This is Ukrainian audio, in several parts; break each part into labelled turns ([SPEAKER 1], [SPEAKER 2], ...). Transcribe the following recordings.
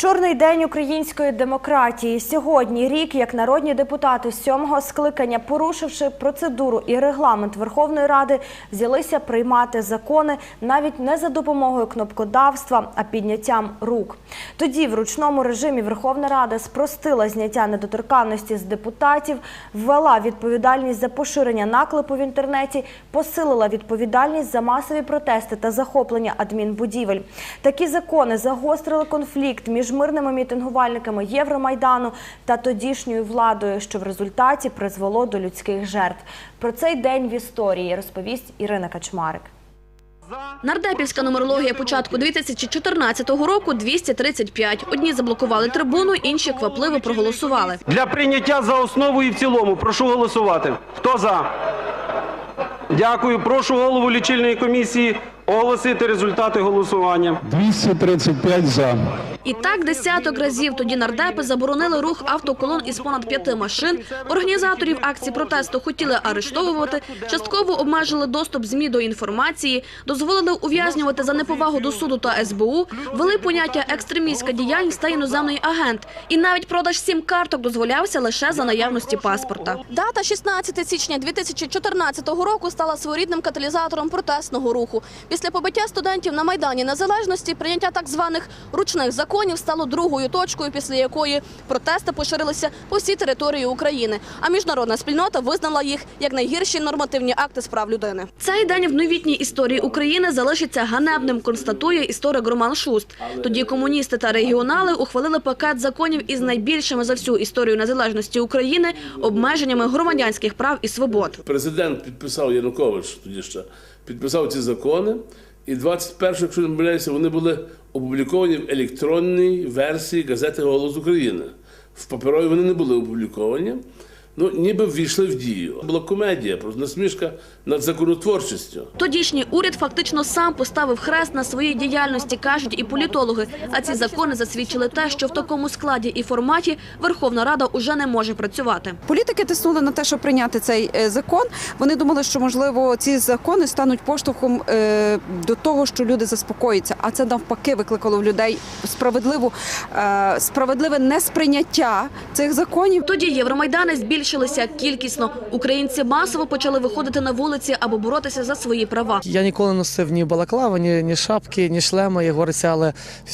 [SPEAKER 1] Чорний день української демократії. Сьогодні рік, як народні депутати сьомого скликання, порушивши процедуру і регламент Верховної Ради, взялися приймати закони навіть не за допомогою кнопкодавства, а підняттям рук. Тоді в ручному режимі Верховна Рада спростила зняття недоторканності з депутатів, ввела відповідальність за поширення наклепу в інтернеті, посилила відповідальність за масові протести та захоплення адмінбудівель. Такі закони загострили конфлікт між мирними мітингувальниками Євромайдану та тодішньою владою, що в результаті призвело до людських жертв. Про цей день в історії розповість Ірина Качмарик.
[SPEAKER 2] Нардепівська нумерологія початку 2014 року 235. Одні заблокували трибуну, інші квапливо проголосували.
[SPEAKER 3] Для прийняття за основу і в цілому прошу голосувати. Хто за? Дякую. Прошу голову лічильної комісії оголосити результати голосування.
[SPEAKER 4] 235 за.
[SPEAKER 2] І так десяток разів тоді нардепи заборонили рух автоколон із понад п'яти машин. Організаторів акцій протесту хотіли арештовувати, частково обмежили доступ ЗМІ до інформації, дозволили ув'язнювати за неповагу до суду та СБУ, ввели поняття екстремістська діяльність та іноземний агент. І навіть продаж сім карток дозволявся лише за наявності паспорта. Дата 16 січня 2014 року стала своєрідним каталізатором протестного руху. Після побиття студентів на майдані незалежності прийняття так званих ручних законів стало другою точкою, після якої протести поширилися по всій території України. А міжнародна спільнота визнала їх як найгірші нормативні акти з прав людини. Цей день в новітній історії України залишиться ганебним, констатує історик Роман Шуст. Тоді комуністи та регіонали ухвалили пакет законів із найбільшими за всю історію незалежності України обмеженнями громадянських прав і свобод.
[SPEAKER 5] Президент підписав Янукович тоді ще підписав ці закони, і 21, якщо не помиляюся, вони були опубліковані в електронній версії газети Голос України. В паперові вони не були опубліковані. Ну, ніби ввійшли в дію. Була комедія, просто насмішка над законотворчістю.
[SPEAKER 2] Тодішній уряд фактично сам поставив хрест на своїй діяльності, кажуть і політологи. А ці закони засвідчили те, що в такому складі і форматі Верховна Рада уже не може працювати.
[SPEAKER 6] Політики тиснули на те, щоб прийняти цей е, закон. Вони думали, що можливо ці закони стануть поштовхом е, до того, що люди заспокоїться. А це навпаки викликало в людей справедливу е, справедливе несприйняття цих законів.
[SPEAKER 2] Тоді євромайдани збільшилися кількісно. Українці масово почали виходити на вулиці, аби боротися за свої права.
[SPEAKER 7] Я ніколи не носив ні балаклави, ні, ні шапки, ні шлеми, як говориться, але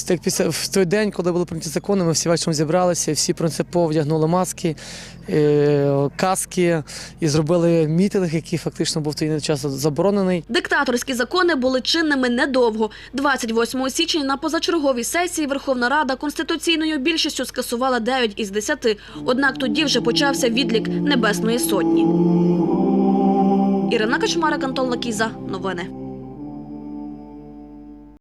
[SPEAKER 7] так після в той день, коли були прийняті закони, ми всі вечором зібралися, всі принципово вдягнули маски, е, каски і зробили мітинг, який фактично був той час заборонений.
[SPEAKER 2] Диктаторські закони були чинними недовго. 28 січня на позачерговій сесії Верховна Рада конституційною більшістю скасувала 9 із 10. Однак тоді вже почався відлік Небесної Сотні. Ірина Качмарик, Антон Лакіза. Новини.